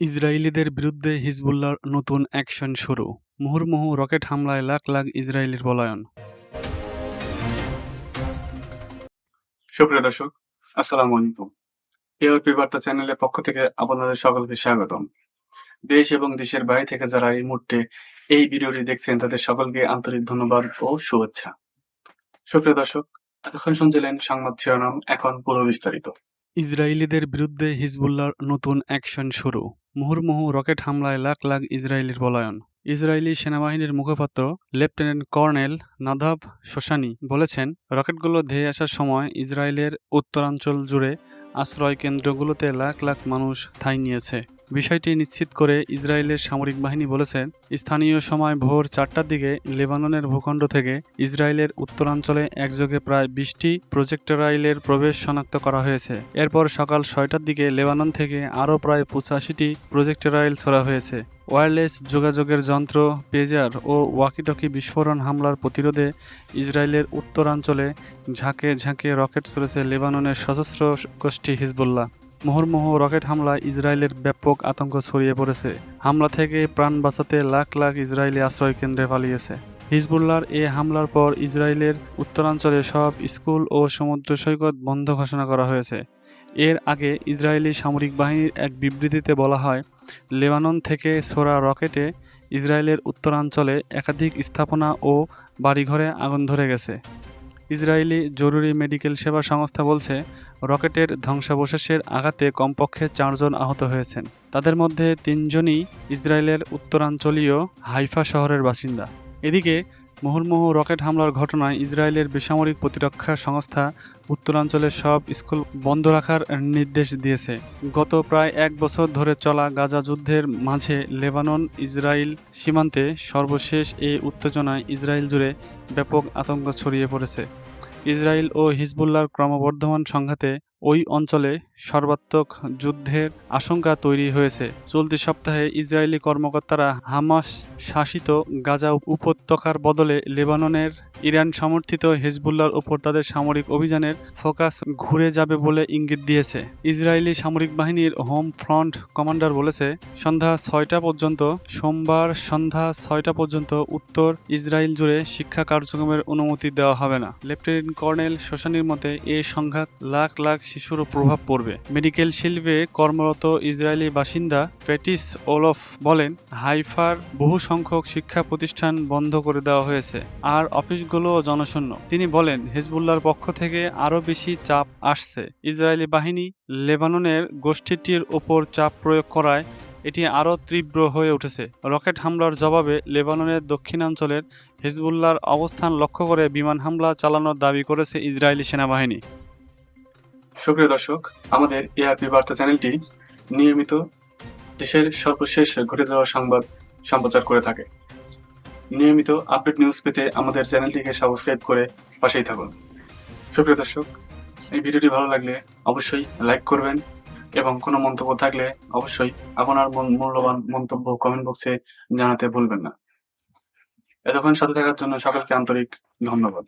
ইসরায়েলিদের বিরুদ্ধে হিজবুল্লাহর নতুন অ্যাকশন শুরু। মুহুর্মুহু রকেট হামলায় লাখ লাখ ইসরায়েলির পলায়ন। সুপ্রিয় দর্শক আসসালামু আলাইকুম। এআরপি বার্তা চ্যানেলের পক্ষ থেকে আপনাদের সকলকে স্বাগতম। দেশ এবং দেশের বাইরে থেকে যারা এই মুহূর্তে এই ভিডিওটি দেখছেন তাদের সকলকে আন্তরিক ধন্যবাদ ও শুভেচ্ছা। সুপ্রিয় দর্শক এতক্ষণ শুনছিলেন সংবাদ শিরোনাম এখন পুরো বিস্তারিত। ইসরায়েলিদের বিরুদ্ধে হিজবুল্লাহর নতুন অ্যাকশন শুরু। মুহুর্মুহু রকেট হামলায় লাখ লাখ ইসরায়েলির পলায়ন। ইসরায়েলি সেনাবাহিনীর মুখপাত্র লেফটেন্যান্ট কর্নেল নাধাব শোশানি বলেছেন, রকেটগুলো ধেয়ে আসার সময় ইসরায়েলের উত্তরাঞ্চল জুড়ে আশ্রয় কেন্দ্রগুলোতে লাখ লাখ মানুষ ঠাঁই নিয়েছে। বিষয়টি নিশ্চিত করে ইসরায়েলের সামরিক বাহিনী বলেছেন স্থানীয় সময় ভোর চারটার দিকে লেবাননের ভূখণ্ড থেকে ইসরায়েলের উত্তরাঞ্চলে একযোগে প্রায় বিশটি প্রজেক্টরাইলের প্রবেশ শনাক্ত করা হয়েছে। এরপর সকাল ছয়টার দিকে লেবানন থেকে আরও প্রায় পঁচাশিটি প্রজেক্টরাইল ছোড়া হয়েছে। ওয়্যারলেস যোগাযোগের যন্ত্র, পেজার ও ওয়াকিটকি বিস্ফোরণ হামলার প্রতিরোধে ইসরায়েলের উত্তরাঞ্চলে ঝাঁকে ঝাঁকে রকেট ছড়েছে লেবাননের সশস্ত্র গোষ্ঠী হিজবুল্লাহ। মুহুর্মুহু রকেট হামলায় ইসরায়েলের ব্যাপক আতঙ্ক ছড়িয়ে পড়েছে। হামলা থেকে প্রাণ বাঁচাতে লাখ লাখ ইসরায়েলি আশ্রয় কেন্দ্রে পালিয়েছে। হিজবুল্লাহর এ হামলার পর ইসরায়েলের উত্তরাঞ্চলে সব স্কুল ও সমুদ্র সৈকত বন্ধ ঘোষণা করা হয়েছে। এর আগে ইসরায়েলি সামরিক বাহিনীর এক বিবৃতিতে বলা হয়, লেবানন থেকে ছোড়া রকেটে ইসরায়েলের উত্তরাঞ্চলে একাধিক স্থাপনা ও বাড়িঘরে আগুন ধরে গেছে। ইসরায়েলি জরুরি মেডিকেল সেবা সংস্থা বলছে, রকেটের ধ্বংসাবশেষের আঘাতে কমপক্ষে চারজন আহত হয়েছেন। তাদের মধ্যে তিনজনই ইসরায়েলের উত্তরাঞ্চলীয় হাইফা শহরের বাসিন্দা। এদিকে মুহুর্মুহু রকেট হামলার ঘটনায় ইসরায়েলের বেসামরিক প্রতিরক্ষা সংস্থা উত্তরাঞ্চলের সব স্কুল বন্ধ রাখার নির্দেশ দিয়েছে। গত প্রায় এক বছর ধরে চলা গাজা যুদ্ধের মাঝে লেবানন, ইসরায়েল সীমান্তে সর্বশেষ এই উত্তেজনায় ইসরায়েল জুড়ে ব্যাপক আতঙ্ক ছড়িয়ে পড়েছে। ইসরায়েল ও হিজবুল্লাহর ক্রমবর্ধমান সংঘাতে ওই অঞ্চলে সর্বাত্মক যুদ্ধের আশঙ্কা তৈরি হয়েছে। চলতি সপ্তাহে ইসরায়েলি কর্মকর্তারা হামাস শাসিত গাজা উপত্যকার বদলে লেবাননের ইরান সমর্থিত হেজবুল্লার ওপর তাদের সামরিক অভিযানের ফোকাস ঘুরে যাবে বলে ইঙ্গিত দিয়েছে। ইসরায়েলি সামরিক বাহিনীর হোম ফ্রন্ট কমান্ডার বলেছে, সন্ধ্যা ছয়টা পর্যন্ত, সোমবার সন্ধ্যা ছয়টা পর্যন্ত উত্তর ইসরায়েল জুড়ে শিক্ষা কার্যক্রমের অনুমতি দেওয়া হবে না। লেফটেন্যান্ট কর্নেল শোষানির মতে, এ সংঘাত লাখ লাখ শিশুরও প্রভাব পড়বে। মেডিকেল শিল্পে কর্মরত ইসরায়েলি বাসিন্দা ফেটিস ওলফ বলেন, হাইফার বহু সংখ্যক শিক্ষা প্রতিষ্ঠান বন্ধ করে দেওয়া হয়েছে। আর অফিসগুলো জনশূন্য। তিনি বলেন হেজবুল্লার পক্ষ থেকে আরও বেশি চাপ আসছে। ইসরায়েলি বাহিনী লেবাননের গোষ্ঠীটির ওপর চাপ প্রয়োগ করায় এটি আরও তীব্র হয়ে উঠেছে। রকেট হামলার জবাবে লেবাননের দক্ষিণাঞ্চলের হিজবুল্লার অবস্থান লক্ষ্য করে বিমান হামলা চালানোর দাবি করেছে ইসরায়েলি সেনাবাহিনী। সুপ্রিয় দর্শক, আমাদের এআরপি বার্তা চ্যানেলটি নিয়মিত দেশের সর্বশেষ ঘটে যাওয়া সংবাদ সম্প্রচার করে থাকে। নিয়মিত আপডেট নিউজ পেতে আমাদের চ্যানেলটিকে সাবস্ক্রাইব করে পাশেই থাকুন। সুপ্রিয় দর্শক, এই ভিডিওটি ভালো লাগলে অবশ্যই লাইক করবেন এবং কোনো মন্তব্য থাকলে অবশ্যই আপনার মূল- মূল্যবান মন্তব্য কমেন্ট বক্সে জানাতে ভুলবেন না। এতক্ষণ সাথে থাকার জন্য সকলকে আন্তরিক ধন্যবাদ।